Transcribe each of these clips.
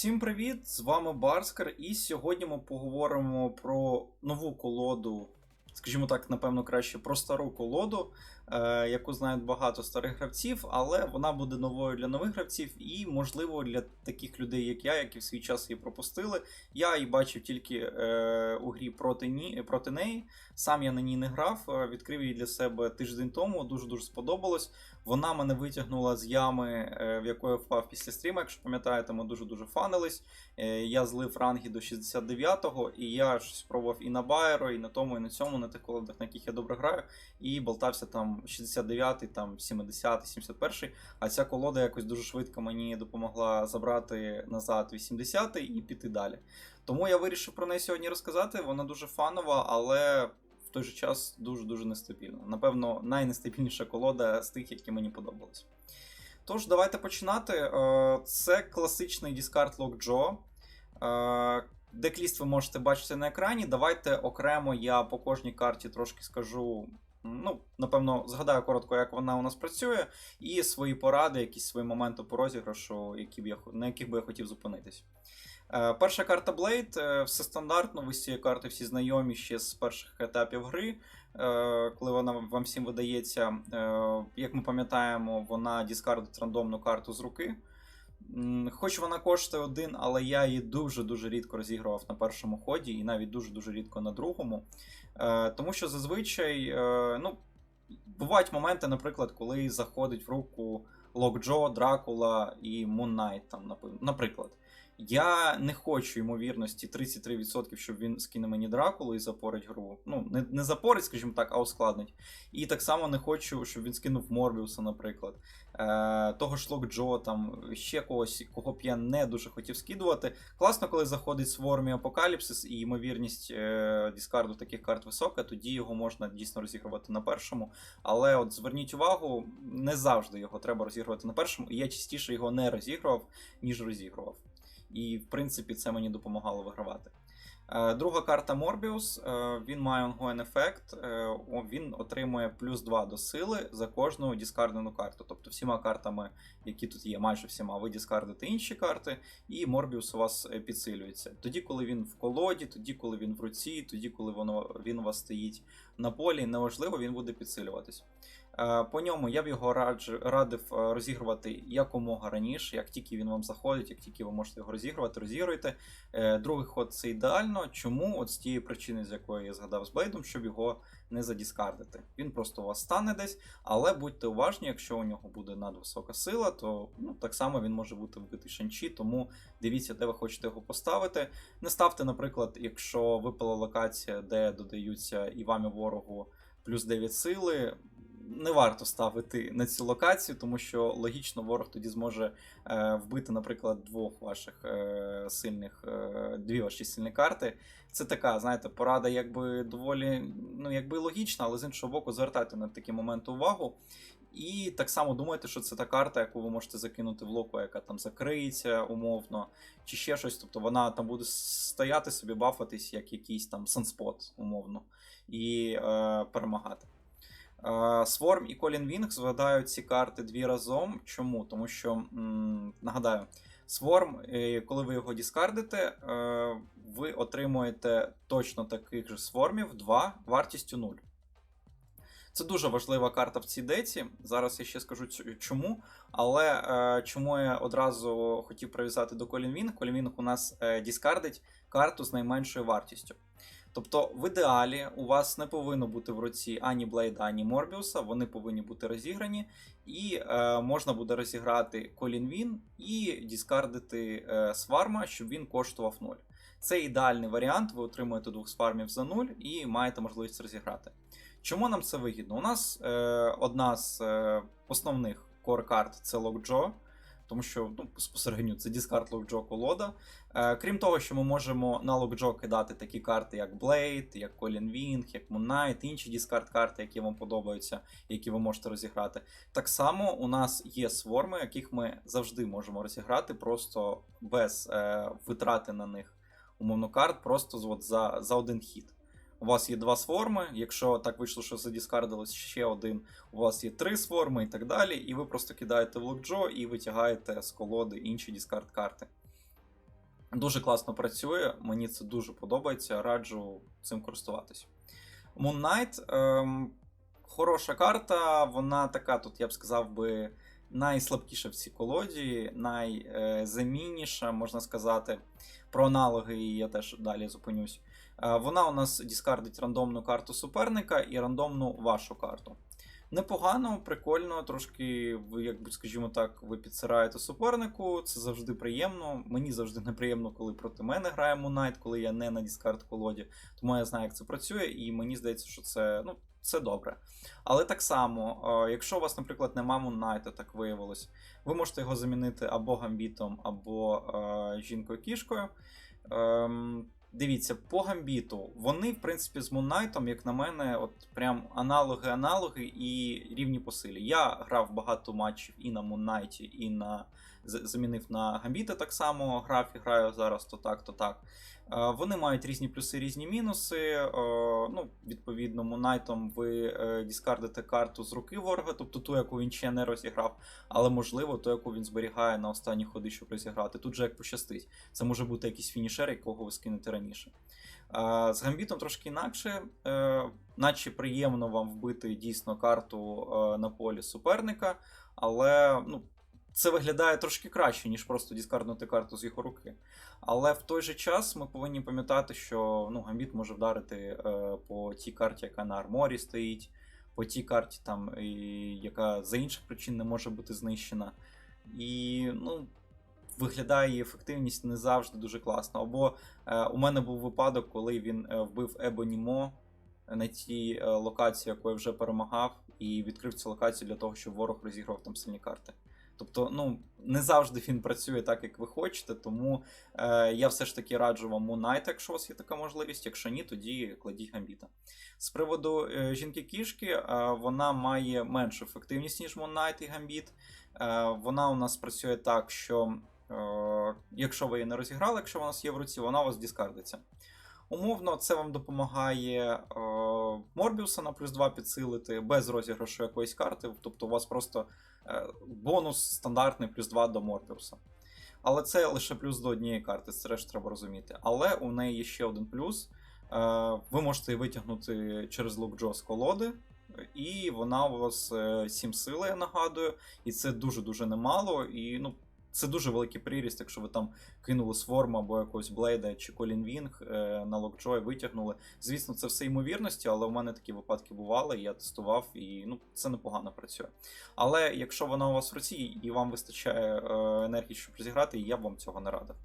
Всім привіт! З вами Барскер, і сьогодні ми поговоримо про нову колоду, скажімо так, напевно, краще про стару колоду, е, яку знають багато старих гравців, але вона буде новою для нових гравців і, можливо, для таких людей, як я, які в свій час її пропустили. Я її бачив тільки е, у грі проти, ні, проти неї. Сам я на ній не грав, е, відкрив її для себе тиждень тому, дуже-дуже сподобалось. Вона мене витягнула з ями, е, в яку я впав після стріму. Якщо пам'ятаєте, ми дуже-дуже фанились. Е, Я злив ранги до 69-го, і я щось спробував і на Байеро, і на тому, і на цьому, на тих колодах, на яких я добре граю, і болтався там 69-й, там 70-й, 71-й. А ця колода якось дуже швидко мені допомогла забрати назад 80-й і піти далі. Тому я вирішив про неї сьогодні розказати. Вона дуже фанова, але в той же час дуже-дуже нестабільна. Напевно, найнестабільніша колода з тих, які мені подобались. Тож, давайте починати. Е, Це класичний дискард Lockjaw. Е, Декліст ви можете бачити на екрані. Давайте окремо я по кожній карті трошки скажу. Ну, напевно, згадаю коротко, як вона у нас працює, і свої поради, якісь свої моменти по розіграшу, які б я, на яких би я хотів зупинитись. Е, Перша карта Blade, е, все стандартно, ви з цією картою всі знайомі ще з перших етапів гри, е, коли вона вам всім видається. Як ми пам'ятаємо, вона дискардить рандомну карту з руки. Хоч вона коштує один, але я її дуже-дуже рідко розігрував на першому ході, і навіть дуже-дуже рідко на другому. Тому що зазвичай, ну, бувають моменти, наприклад, коли заходить в руку Локджо, Дракула і Moon Knight, там, наприклад. Я не хочу ймовірності 33%, щоб він скине мені Дракулу і запорить гру. Ну, не, не запорить, скажімо так, а ускладнить. І так само не хочу, щоб він скинув Морбіуса, наприклад. Е, того ж Локджо, там ще когось, кого б я не дуже хотів скидувати. Класно, коли заходить Свормі Апокаліпсис і ймовірність е, дискарду таких карт висока, тоді його можна дійсно розігрувати на першому. Але от зверніть увагу, не завжди його треба розігрувати на першому, і я частіше його не розігрував, ніж розігрував. І, в принципі, це мені допомагало вигравати. Е, Друга карта Морбіус. е, Він має онгоєн ефект. е, Він отримує плюс 2 до сили за кожну дискардену карту. Тобто всіма картами, які тут є, майже всіма, ви дискардите інші карти, і Морбіус у вас підсилюється. Тоді, коли він в колоді, тоді, коли він в руці, тоді, коли воно, він у вас стоїть на полі, неважливо, він буде підсилюватись. Е, По ньому я б його раджу, радив е, розігрувати якомога раніше, як тільки він вам заходить, як тільки ви можете його розігрувати, розігруйте. Е, Другий ход це ідеально. Чому? От з тієї причини, з якої я згадав з Блейдом, щоб його не задіскардити. Він просто у вас стане десь, але будьте уважні, якщо у нього буде надвисока сила, то ну, так само він може бути вбитий шанчі, тому дивіться, де ви хочете його поставити. Не ставте, наприклад, якщо випала локація, де додаються і вам, і ворогу плюс 9 сили. Не варто ставити на цю локацію, тому що логічно ворог тоді зможе е, вбити, наприклад, двох ваших е, сильних, е, дві ваші сильні карти. Це така, знаєте, порада, якби доволі ну, якби логічна, але з іншого боку, звертайте на такі моменти увагу. І так само думайте, що це та карта, яку ви можете закинути в локу, яка там закриється умовно, чи ще щось. Тобто вона там буде стояти собі, бафатись, як якийсь там санспот, умовно, і е, перемагати. Е, Сворм і Колін Вінг згадають ці карти дві разом. Чому? Тому що, м, нагадаю, Сворм, е, коли ви його діскардите, е, ви отримуєте точно таких же свормів 2 вартістю 0. Це дуже важлива карта в цій деці. Зараз я ще скажу чому. Але е, чому я одразу хотів прив'язати до Колін Вінг? Колін Вінг у нас е, діскардить карту з найменшою вартістю. Тобто, в ідеалі у вас не повинно бути в руці ані Блейда, ані Морбіуса, вони повинні бути розіграні, і е, можна буде розіграти Колін Він і діскардити е, сварма, щоб він коштував 0. Це ідеальний варіант, ви отримуєте двох свармів за 0 і маєте можливість розіграти. Чому нам це вигідно? У нас е, одна з е, основних core карт це Lockjaw, тому що ну, безпосередньо це дискард Lockjaw колода. Е, крім того, що ми можемо на Lockjaw кидати такі карти, як Blade, як Colin Wing, як Moon Knight, інші дискард карти, які вам подобаються, які ви можете розіграти. Так само у нас є сворми, яких ми завжди можемо розіграти, просто без е, витрати на них умовно карт, просто от за, за один хід. У вас є два сформи. Якщо так вийшло, що задіскардилось ще один, у вас є три сформи і так далі. І ви просто кидаєте в локджо і витягаєте з колоди інші дискард карти. Дуже класно працює, мені це дуже подобається, раджу цим користуватись. Moon Knight ем, хороша карта, вона така, тут я б сказав би, найслабкіша в цій колоді, найзамінніша, можна сказати. Про аналоги я теж далі зупинюсь. Е, Вона у нас діскардить рандомну карту суперника і рандомну вашу карту. Непогано, прикольно, трошки якби скажімо так, ви підсираєте супернику. Це завжди приємно. Мені завжди неприємно, коли проти мене грає Moonlight, коли я не на дискард колоді. Тому я знаю, як це працює, і мені здається, що це ну, це добре. Але так само, е, якщо у вас, наприклад, нема Moonlight, так виявилось, ви можете його замінити або гамбітом, або е, жінкою-кішкою. Ем, Дивіться, по гамбіту, вони, в принципі, з Муннайтом, як на мене, от прям аналоги-аналоги і рівні по силі. Я грав багато матчів і на Муннайті, і на замінив на гамбіти так само. Грав і граю зараз то так, то так. Е, Вони мають різні плюси, різні мінуси. Е, Ну, відповідно, Муннайтом ви е, діскардите карту з руки ворога, тобто ту, яку він ще не розіграв, але можливо, ту, яку він зберігає на останні ходи, щоб розіграти. Тут же як пощастить. Це може бути якийсь фінішер, якого ви скинете раніше. З гамбітом трошки інакше, наче приємно вам вбити дійсно карту на полі суперника, але ну, це виглядає трошки краще, ніж просто діскарднути карту з його руки. Але в той же час ми повинні пам'ятати, що ну, гамбіт може вдарити е, по тій карті, яка на арморі стоїть, по тій карті, там, і, яка за інших причин не може бути знищена. І ну, виглядає ефективність не завжди дуже класно. Або е, у мене був випадок, коли він е, вбив Ебонімо на тій е, локації, яку я вже перемагав, і відкрив цю локацію для того, щоб ворог розіграв там сильні карти. Тобто, ну не завжди він працює так, як ви хочете, тому е, я все ж таки раджу вам Moon якщо у вас є така можливість. Якщо ні, тоді кладіть гамбіта. З приводу е, жінки-кішки, е, вона має меншу ефективність, ніж Moon і гамбіт. Е, вона у нас працює так, що е, якщо ви її не розіграли, якщо вона у вас є в руці, вона у вас діскардиться. Умовно, це вам допомагає е, Морбіуса на плюс 2 підсилити без розіграшу якоїсь карти. Тобто у вас просто бонус стандартний плюс 2 до Морпіуса. Але це лише плюс до однієї карти, це теж треба розуміти. Але у неї є ще один плюс. Е, ви можете її витягнути через лукджо з колоди, і вона у вас 7 сили, я нагадую, і це дуже-дуже немало. І ну, це дуже великий приріст, якщо ви там кинули Сворм або якогось Блейда чи Колін Вінг е, на Локджой, витягнули. Звісно, це все ймовірності, але у мене такі випадки бували, я тестував, і ну, це непогано працює. Але якщо вона у вас в руці і вам вистачає е, енергії, щоб розіграти, я б вам цього не радив.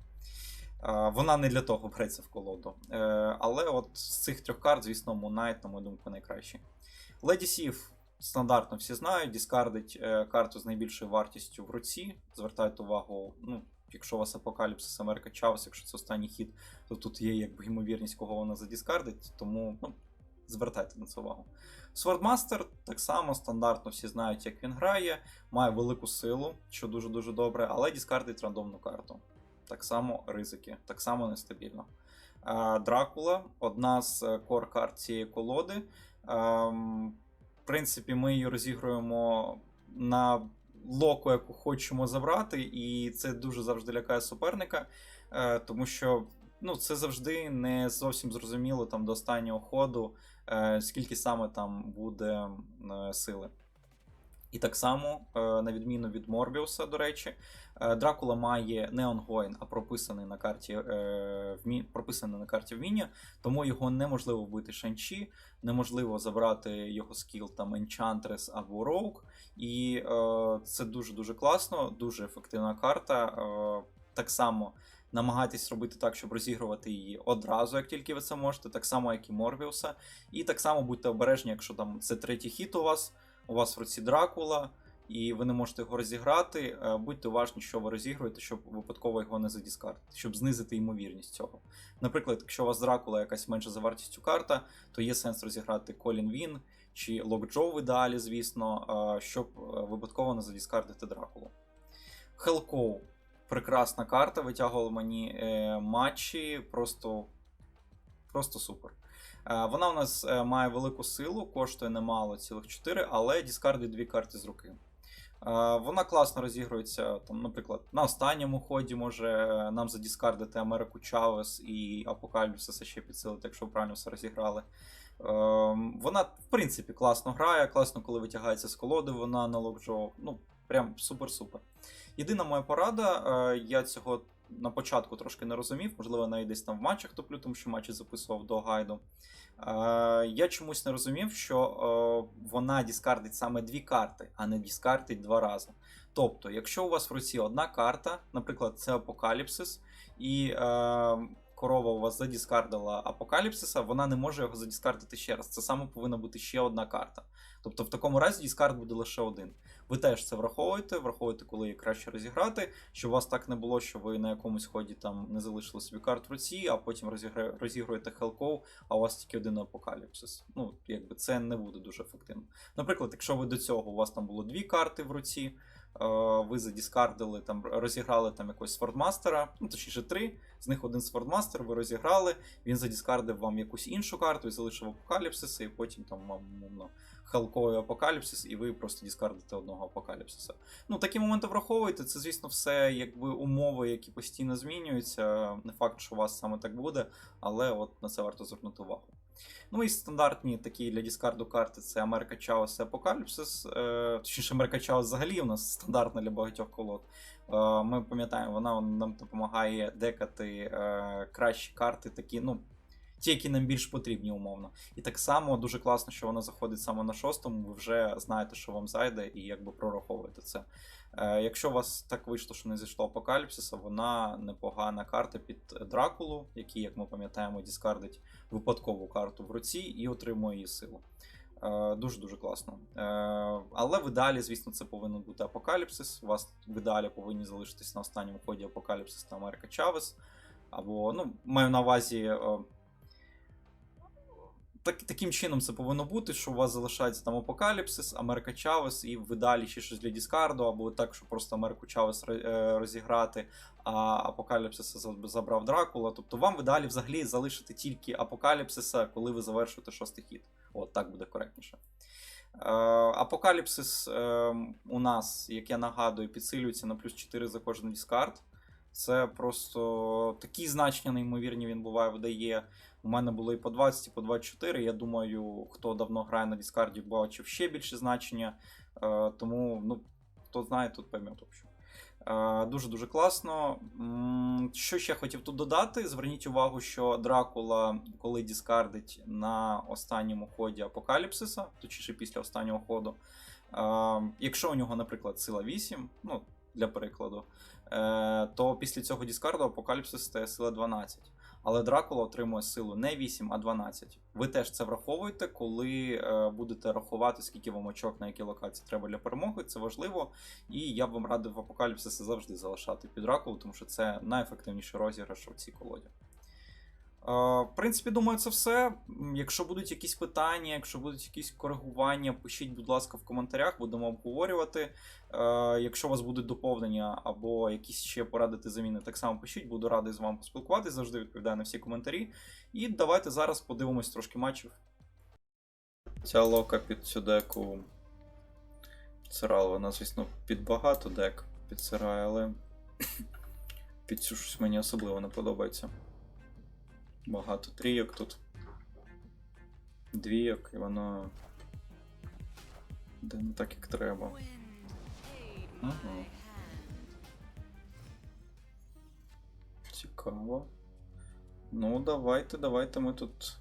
Е, Вона не для того береться в колоду. Але от з цих трьох карт, звісно, Moon на мою думку, найкращий. Леді Сів стандартно всі знають, діскардить е, карту з найбільшою вартістю в руці. Звертайте увагу, ну, якщо у вас Апокаліпсис Америка Чаус, якщо це останній хід, то тут є якби ймовірність, кого вона задіскардить, тому ну, звертайте на це увагу. Swordmaster так само стандартно всі знають, як він грає, має велику силу, що дуже-дуже добре, але діскардить рандомну карту. Так само ризики, так само нестабільно. Е, Дракула одна з кор карт цієї колоди. Принципі, ми її розігруємо на локу, яку хочемо забрати, і це дуже завжди лякає суперника, е, тому що ну, це завжди не зовсім зрозуміло там до останнього ходу, е, скільки саме там буде е, сили. І так само, е, на відміну від Морбіуса, до речі, е, Дракула має не онгоін, а прописаний на карті е, прописаний на карті вміння, тому його неможливо вбити шанчі, неможливо забрати його скіл там Enchantress або Rogue. І це дуже-дуже класно, дуже ефективна карта. Так само намагайтесь робити так, щоб розігрувати її одразу, як тільки ви це можете, так само, як і Морбіуса. І так само будьте обережні, якщо там це третій хіт у вас, у вас в руці Дракула. І ви не можете його розіграти. е, Будьте уважні, що ви розігруєте, щоб випадково його не задіскардити, щоб знизити ймовірність цього. Наприклад, якщо у вас Дракула якась менша за вартістю карта, то є сенс розіграти Колін Він чи Локджо в ідеалі, звісно, е, щоб е, випадково не задіскардити Дракулу. Хелкоу прекрасна карта, витягувала мені е, матчі, просто, просто супер. Е, Вона у нас е, має велику силу, коштує немало, цілих 4, але діскардує дві карти з руки. Вона класно розігрується, там, наприклад, на останньому ході може нам задіскардити Америку Чавес і Апокаліпсиса ще підсилити, якщо ви правильно все розіграли. Вона, в принципі, класно грає, класно, коли витягається з колоди, вона на локджо. Ну, прям супер-супер. Єдина моя порада, е, я цього на початку трошки не розумів, можливо, навіть десь там в матчах топлю, тому що матчі записував до гайду. Е, Я чомусь не розумів, що е, вона діскардить саме дві карти, а не діскардить два рази. Тобто, якщо у вас в руці одна карта, наприклад, це Апокаліпсис, і е, корова у вас задіскардила Апокаліпсиса, вона не може його задіскардити ще раз. Це саме повинна бути ще одна карта. Тобто, в такому разі діскард буде лише один. Ви теж це враховуєте, враховуєте, коли її краще розіграти, щоб у вас так не було, що ви на якомусь ході там не залишили собі карт в руці, а потім розігра... розігруєте Хелков, а у вас тільки один апокаліпсис. Ну, якби це не буде дуже ефективно. Наприклад, якщо ви до цього у вас там було дві карти в руці, е, ви задіскардили, там розіграли там якогось Свордмастера, ну точніше три, з них один Свордмастер, ви розіграли, він задіскардив вам якусь іншу карту і залишив апокаліпсиса, і потім там умовно Хелковий апокаліпсис, і ви просто діскардите одного апокаліпсиса. Ну, такі моменти враховуйте. Це, звісно, все якби умови, які постійно змінюються. Не факт, що у вас саме так буде, але от на це варто звернути увагу. Ну і стандартні такі для діскарду карти це Америка Чаос і Апокаліпсис. Е, точніше, Америка Чаос взагалі у нас стандартна для багатьох колод. Е, ми пам'ятаємо, вона нам допомагає декати е, кращі карти, такі, ну, ті, які нам більш потрібні, умовно. І так само дуже класно, що вона заходить саме на шостому, ви вже знаєте, що вам зайде, і якби прораховуєте це. Е, якщо у вас так вийшло, що не зійшло апокаліпсиса, вона непогана карта під Дракулу, який, як ми пам'ятаємо, діскардить випадкову карту в руці і отримує її силу. Дуже дуже класно. Е, але в ідеалі, звісно, це повинен бути апокаліпсис. У вас в ідеалі повинні залишитись на останньому ході апокаліпсис та Америка Чавес. Або, ну, маю на увазі. Так, таким чином це повинно бути, що у вас залишається там Апокаліпсис, Америка Чавес, і в ідеалі ще щось для Діскарду, або так, що просто Америку Чавес е, розіграти, а Апокаліпсиса забрав Дракула. Тобто вам в ідеалі взагалі залишити тільки Апокаліпсиса, коли ви завершуєте шостий хід. От так буде коректніше. Е, Апокаліпсис е, у нас, як я нагадую, підсилюється на плюс 4 за кожен дискард. Це просто такі значення неймовірні він буває, видає. У мене було і по 20, і по 24. Я думаю, хто давно грає на Діскарді, бачив ще більше значення. Е, тому, ну, хто знає, тут пойме. Е, Дуже-дуже класно. Що ще хотів тут додати? Зверніть увагу, що Дракула, коли діскардить на останньому ході Апокаліпсиса, точніше після останнього ходу, е, якщо у нього, наприклад, сила 8, ну, для прикладу, то після цього діскарду Апокаліпсис стає сила 12. Але Дракула отримує силу не 8, а 12. Ви теж це враховуєте, коли е, будете рахувати, скільки вам очок на які локації треба для перемоги. Це важливо. І я б вам радив апокаліпсиси завжди залишати під Дракулу, тому що це найефективніший розіграш у цій колоді. Е, В принципі, думаю, це все. Якщо будуть якісь питання, якщо будуть якісь коригування, пишіть, будь ласка, в коментарях, будемо обговорювати. Е, Якщо у вас будуть доповнення або якісь ще порадити заміни, так само пишіть, буду радий з вами поспілкуватись, завжди відповідаю на всі коментарі. І давайте зараз подивимось трошки матчів. Ця лока під цю деку Цирал, вона, звісно, під багато дек підсирає, але під цю щось мені особливо не подобається. Багато трійок тут. Двійок, і воно. Де не так, як треба. Ага. Цікаво. Ну, давайте, давайте ми тут.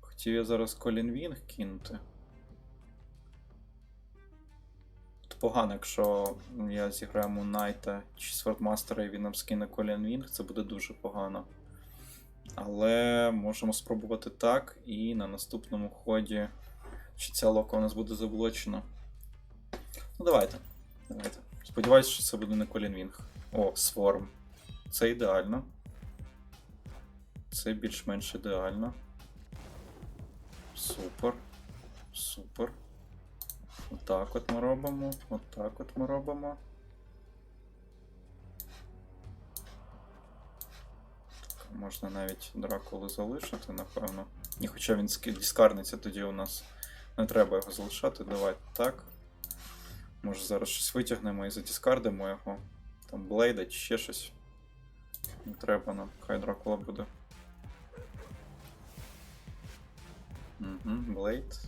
Хотів я зараз Колін Вінг кинути. Тут погано, якщо я зіграю Найта чи Свардмастера і він нам скине Колін Вінг, це буде дуже погано. Але можемо спробувати так, і на наступному ході. Чи ця лока у нас буде заблочена? Ну, давайте. Давайте. Сподіваюсь, що це буде не Колін Вінг. О, Сворм. Це ідеально. Це більш-менш ідеально. Супер. Супер. Отак от ми робимо. Отак от ми робимо. Так, Можна навіть Дракулу залишити, напевно. І хоча він діскарниться, тоді у нас не треба його залишати. Давайте так. Може зараз щось витягнемо і задіскардимо його. Там блейда чи ще щось. Не треба нам, хай Дракула буде. Угу, блейд.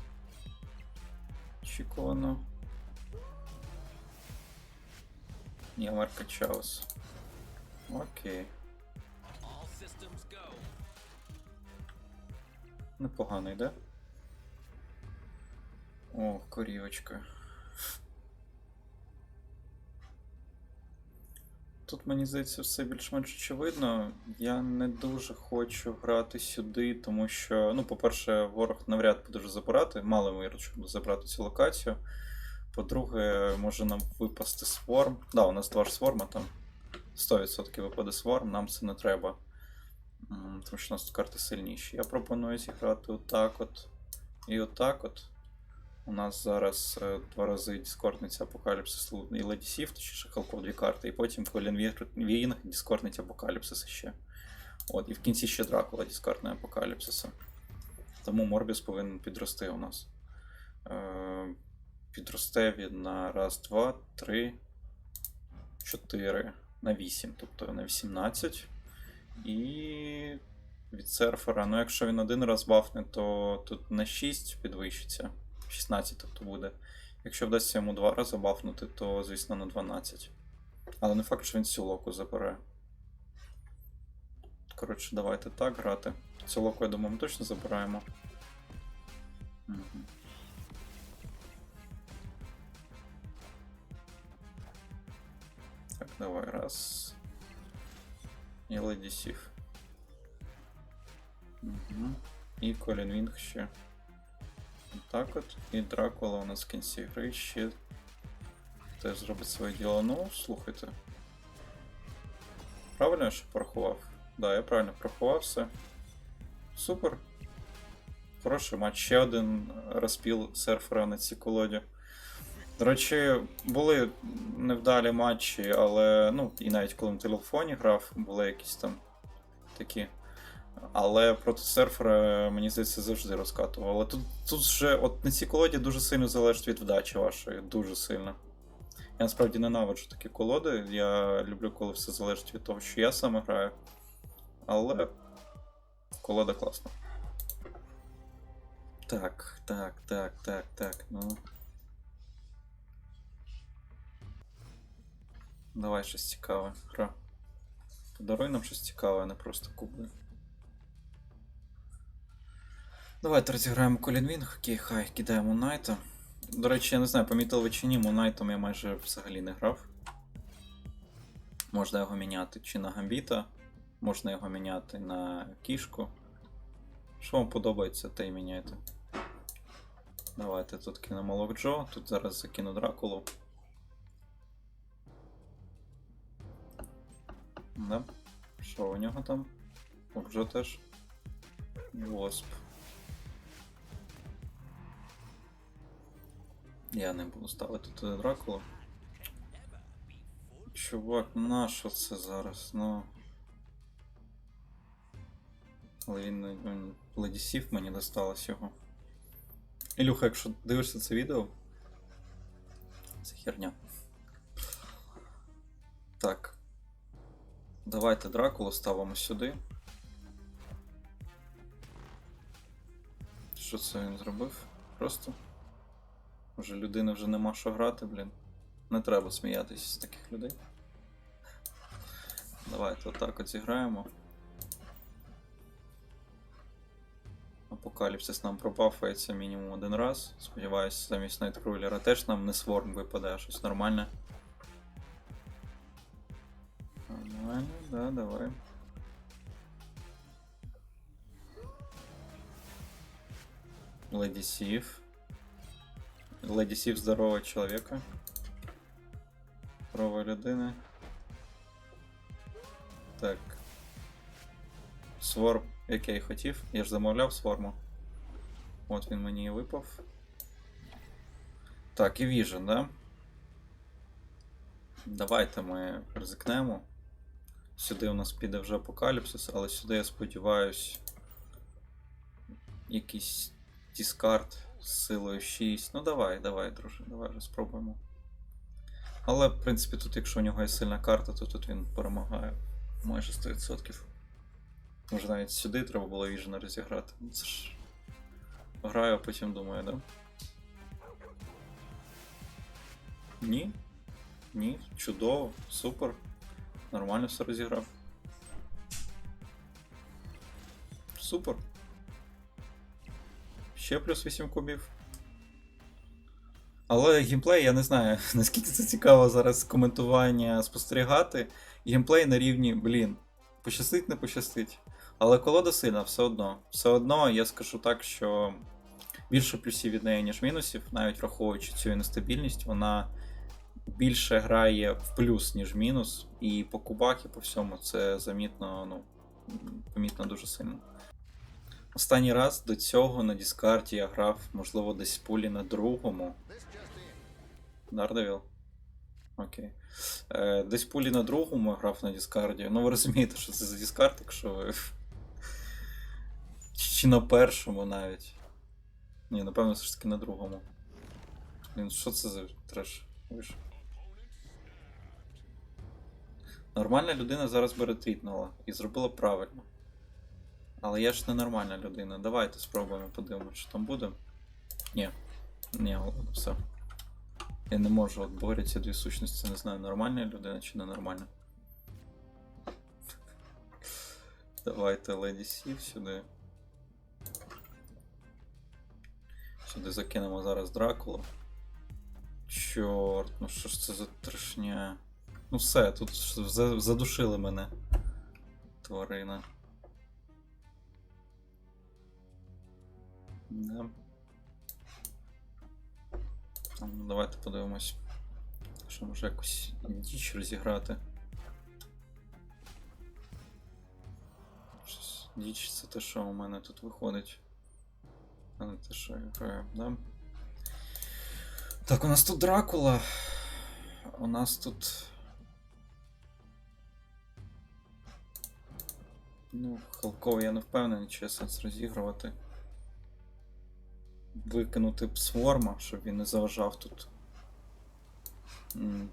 Очікувано. Ні, Марка Чаус. Окей. Непогано йде. О, корівочка. Тут мені здається все більш-менш очевидно. Я не дуже хочу грати сюди, тому що, ну, по-перше, ворог навряд буде вже забирати, мало ймовірно, що буде забрати цю локацію. По-друге, може нам випасти сворм. Да, у нас два ж сворма там. 100% випаде сворм, нам це не треба. Тому що у нас тут карти сильніші. Я пропоную зіграти отак от. І отак от. У нас зараз е, два рази Діскордниця Апокаліпсис і Леді Сіфт, чи Шахалков дві карти, і потім Колін Вінг, Діскордниця Апокаліпсис ще. От, і в кінці ще Дракула Діскордна Апокаліпсиса. Тому Морбіс повинен підрости у нас. Е, підросте він на раз, два, три, чотири, на 8, тобто на 18. І від серфера, ну якщо він один раз бафне, то тут на 6 підвищиться. 16 тобто буде. Якщо вдасться йому два рази бафнути, то, звісно, на 12. Але не факт, що він цю локу забере. Коротше, давайте так грати. Цю локу, я думаю, ми точно забираємо. Так, давай, раз. І Леді Сіф. Угу. І Колін Вінг ще. Так от. І Дракула у нас в кінці гри ще теж зробить своє діло. Ну, слухайте. Правильно я ще порахував? Да, я правильно порахував все. Супер. Хороший матч. Ще один розпіл серфера на цій колоді. До речі, були невдалі матчі, але ну, і навіть коли на телефоні грав, були якісь там такі. Але проти серфера, мені здається, завжди розкатував. Але тут, тут вже от на цій колоді дуже сильно залежить від вдачі вашої. Дуже сильно. Я насправді ненавиджу такі колоди. Я люблю, коли все залежить від того, що я саме граю. Але колода класна. Так, так, так, так, так, ну. Давай щось цікаве. Гра. Подаруй нам щось цікаве, а не просто купи. Давайте розіграємо Колін Вінг. Окей, хай кидаємо Найта. До речі, я не знаю, помітили ви чи ні, Мунайтом я майже взагалі не грав. Можна його міняти чи на Гамбіта, можна його міняти на кішку. Що вам подобається, те й міняйте. Давайте тут кинемо Локджо, тут зараз закину Дракулу. Да. Що у нього там? Локджо теж. Восп. Я не буду ставити туди Дракулу. Чувак, на що це зараз? Ну. Але він, він Ледісів мені досталось його. Ілюха, якщо дивишся це відео. Це херня. Так. Давайте Дракулу ставимо сюди. Що це він зробив? Просто. Вже людини вже нема що грати, блін. Не треба сміятися з таких людей. Давайте отак от зіграємо. Апокаліпсис нам пропафається мінімум один раз. Сподіваюсь, замість Найткрулера теж нам не сворм випаде, а щось нормальне. Нормально, да, давай. Леді Сів. Леді Сів здорового чоловіка. Здорова людина. Так. Сворм, як я і хотів. Я ж замовляв сворму. От він мені і випав. Так, і Vision, да? Давайте ми ризикнемо. Сюди у нас піде вже апокаліпсис, але сюди я сподіваюсь. Якийсь дискард силою 6. Ну давай, давай, друже, давай вже спробуємо. Але, в принципі, тут, якщо у нього є сильна карта, то тут він перемагає майже 100%. Може навіть сюди треба було Віжена розіграти. Ну, Це ж. Граю, а потім думаю, да? Ні. Ні, чудово, супер. Нормально все розіграв. Супер. Ще плюс 8 кубів. Але геймплей, я не знаю, наскільки це цікаво зараз коментування спостерігати. Геймплей на рівні, блін, пощастить, не пощастить. Але колода сильна, все одно. Все одно я скажу так, що більше плюсів від неї, ніж мінусів, навіть враховуючи цю нестабільність, вона більше грає в плюс, ніж в мінус. І по кубах, і по всьому це замітно, ну, помітно дуже сильно. Останній раз до цього на Діскарді я грав, можливо, десь пулі на другому. Дардевіл? Окей. Е, десь пулі на другому я грав на Діскарді. Ну, ви розумієте, що це за Діскард, якщо ви. Чи на першому навіть. Ні, напевно, все ж таки на другому. Блін, що це за треш? Вийшов. Нормальна людина зараз би ретвітнула і зробила правильно. Але я ж не нормальна людина. Давайте спробуємо подивимося, що там буде. Ні. Ні, все. Я не можу от дві сущності, не знаю, нормальна людина чи ненормальна. Давайте Леді Сів сюди. Сюди закинемо зараз Дракулу. Чорт, ну що ж це за трешня. Ну все, тут задушили мене. Тварина. Да. Ну, давайте подивимось. Що може якусь діч розіграти. Щось Діч це те, що у мене тут виходить. А не те, що я граю, да? Так, у нас тут Дракула. У нас тут. Ну, Халкова я не впевнений, чи є сенс розігрувати. Викинути б сворма, щоб він не заважав тут.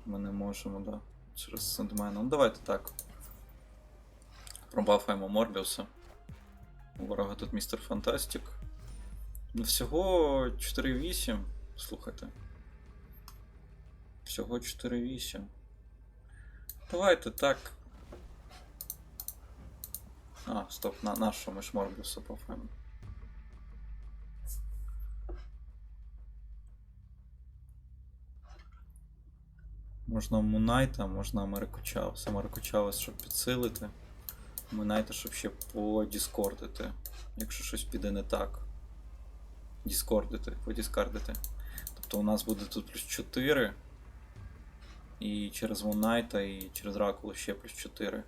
Ми не можемо, да. Через Сендмена. Ну давайте так. Пробафаємо Морбіуса. У ворога тут містер Фантастик. Ну, всього 4-8. Слухайте. Всього 4-8. Давайте так. А, стоп, на, на що ми ж Морбіуса бафаємо? Можна Мунайта, можна Америку Чаус. Щоб підсилити. Мунайта, щоб ще подіскордити. Якщо щось піде не так. Діскордити, подіскардити. Тобто у нас буде тут плюс 4. І через Мунайта, і через Дракулу ще плюс 4.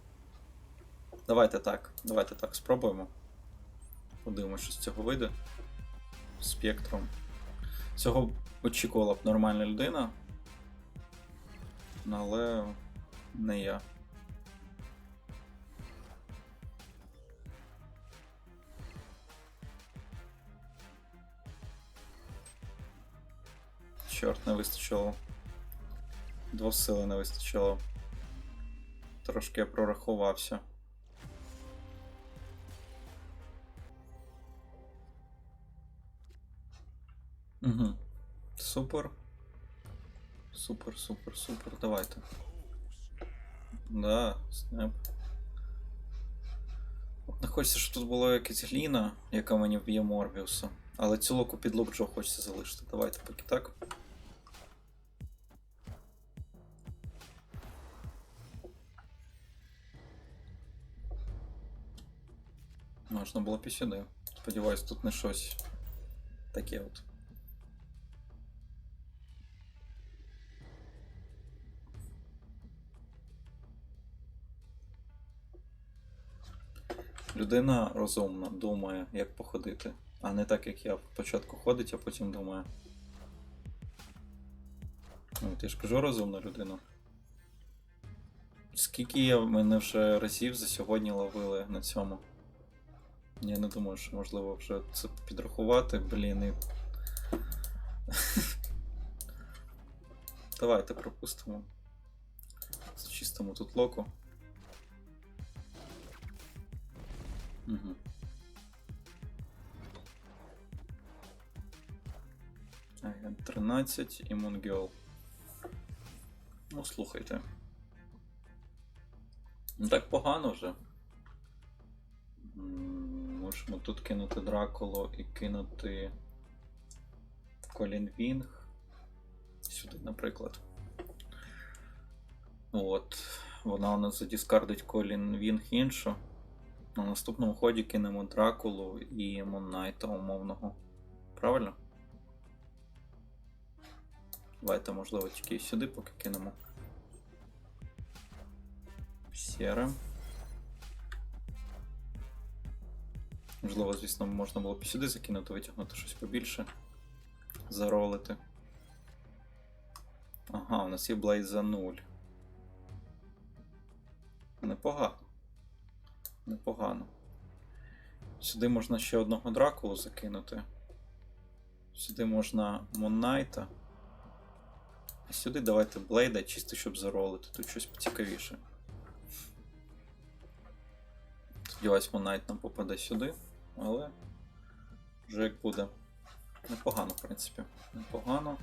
Давайте так. Давайте так спробуємо. Подивимося, що з цього вийде. Спектром. Цього очікувала б нормальна людина. Але не я. Чорт, не вистачило. Двох сили не вистачило. Трошки я прорахувався. Угу. Супер. Супер, супер, супер. Давайте. Да, снеп. Не хочеться, щоб тут була якась гліна, яка мені вб'є Морбіуса. Але цю локу під Локджо хочеться залишити. Давайте поки так. Можна було і. Сподіваюсь, тут не щось таке от. Людина розумна, думає, як походити, а не так, як я спочатку ходить, а потім думає. Ну, ти ж кажу розумна людина. Скільки я мене вже разів за сьогодні ловили на цьому? Я не думаю, що можливо вже це підрахувати, блін, і. Давайте пропустимо. Зчистимо тут локу. Угу. Агент 13 і Монгел. Ну, слухайте. Не так погано вже. Можемо тут кинути Дракуло і кинути Колін Вінг. Сюди, наприклад. От. Вона у нас задіскардить Колін Вінг іншу. На наступному ході кинемо Дракулу і Моннайта умовного. Правильно? Давайте, можливо, тільки сюди поки кинемо. Сєре. Можливо, звісно, можна було б сюди закинути, витягнути щось побільше. Заролити. Ага, у нас є Блейд за 0. Непогано. Непогано. Сюди можна ще одного Дракулу закинути. Сюди можна Моннайта. А сюди давайте Блейда, чисто щоб заролити. Тут щось поцікавіше. Сподіваюсь, Монайт нам попаде сюди, але вже як буде. Непогано, в принципі. Непогано.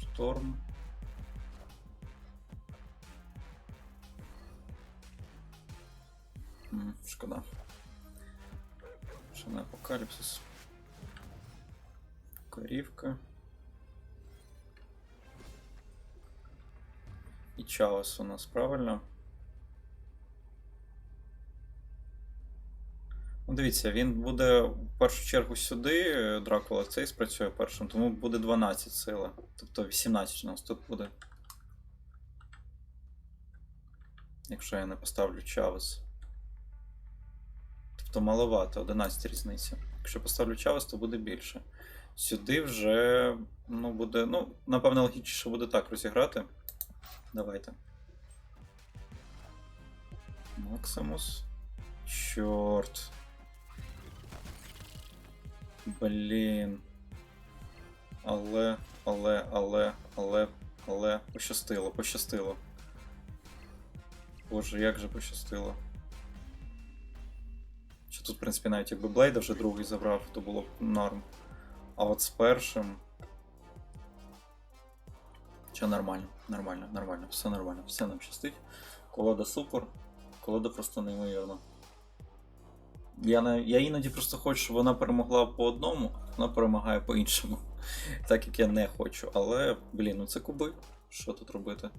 Шторм. Шкода. Не апокаліпсис. Корівка. І Чаос у нас правильно. Ну, дивіться, він буде в першу чергу сюди, е, Дракула цей спрацює першим, тому буде 12 сила. Тобто 18 у нас тут буде. Якщо я не поставлю Чавес. Тобто маловато, 11 різниця. Якщо поставлю Чавес, то буде більше. Сюди вже ну, буде. Ну, напевно, логічніше буде так розіграти. Давайте. Максимус. Чорт. Блін. Але, але, але, але, але. Пощастило, пощастило. Боже, як же пощастило. Що тут, в принципі, навіть якби Блейда вже другий забрав, то було б норм. А от з першим. Що нормально, нормально, нормально, все нормально, все нам щастить. Колода супер, колода просто неймовірна. Я, на, я іноді просто хочу, щоб вона перемогла по одному, а вона перемагає по іншому. Так як я не хочу. Але, блін, ну це куби. Що тут робити?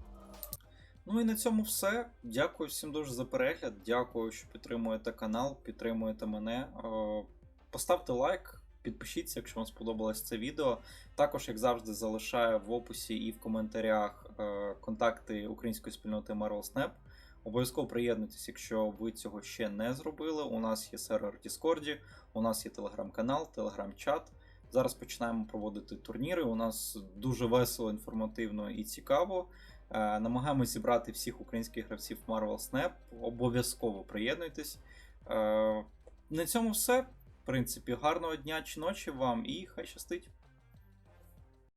Ну і на цьому все. Дякую всім дуже за перегляд. Дякую, що підтримуєте канал, підтримуєте мене. Е, Поставте лайк, підпишіться, якщо вам сподобалось це відео. Також, як завжди, залишаю в описі і в коментарях е, контакти української спільноти Marvel Snap. Обов'язково приєднуйтесь, якщо ви цього ще не зробили. У нас є сервер в Діскорді, у нас є телеграм-канал, телеграм-чат. Зараз починаємо проводити турніри. У нас дуже весело, інформативно і цікаво. Е, Намагаємось зібрати всіх українських гравців Marvel Snap. Обов'язково приєднуйтесь. Е, На цьому все. В принципі, гарного дня чи ночі вам і хай щастить!